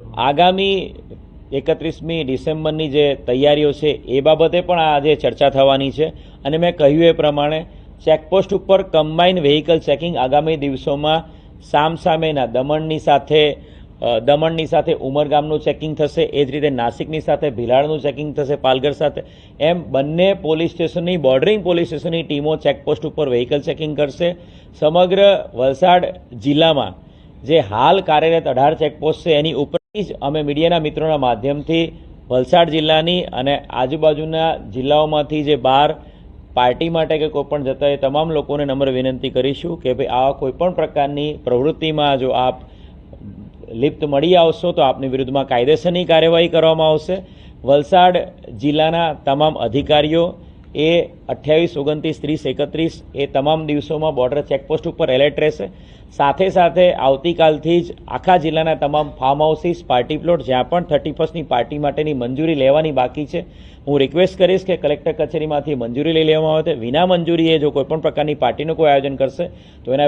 આગામી એકત્રીસમી ડિસેમ્બરની જે તૈયારીઓ છે, એ બાબતે પણ આજે ચર્ચા થવાની છે. અને મેં કહ્યું એ પ્રમાણે, ચેકપોસ્ટ ઉપર કમ્બાઇન વેહિકલ ચેકિંગ આગામી દિવસોમાં સામસામેના દમણની સાથે દમણની સાથે ઉમરગામનું ચેકિંગ થશે, એ જ રીતે નાસિકની સાથે ભિલાડનું ચેકિંગ થશે, પાલઘર સાથે. એમ બંને પોલીસ સ્ટેશનની, બોર્ડરિંગ પોલીસ સ્ટેશનની ટીમો ચેકપોસ્ટ ઉપર વેહિકલ ચેકિંગ કરશે. સમગ્ર વલસાડ જિલ્લામાં જે હાલ કાર્યરત અઢાર ચેકપોસ્ટ છે, એની ઉપરથી જ અમે મીડિયાના મિત્રોના માધ્યમથી વલસાડ જિલ્લાની અને આજુબાજુના જિલ્લાઓમાંથી જે બહાર પાર્ટી માટે કે કોઈપણ જતા એ તમામ લોકોને નમ્ર વિનંતી કરીશું કે ભાઈ આવા કોઈપણ પ્રકારની પ્રવૃત્તિમાં જો આપ લિપ્ત મળી આવશો તો આપની વિરુદ્ધમાં કાયદેસરની કાર્યવાહી કરવામાં આવશે. વલસાડ જિલ્લાના તમામ અધિકારીઓ એ અઠ્યાવીસ, ઓગણત્રીસ, ત્રીસ, એકત્રીસ એ તમામ દિવસોમાં બોર્ડર ચેકપોસ્ટ ઉપર એલર્ટ રહેશે. સાથે સાથે આવતીકાલથી જ આખા જિલ્લાના તમામ ફાર્મ હાઉસીસ પાર્ટી પ્લોટ જ્યાં પણ થર્ટી ફર્સ્ટની પાર્ટી માટેની મંજૂરી લેવાની બાકી છે, હું રિક્વેસ્ટ કરીશ કે કલેક્ટર કચેરીમાંથી મંજૂરી લઈ લેવામાં આવે. વિના મંજૂરીએ જો કોઈપણ પ્રકારની પાર્ટીનું કોઈ આયોજન કરશે, તો એના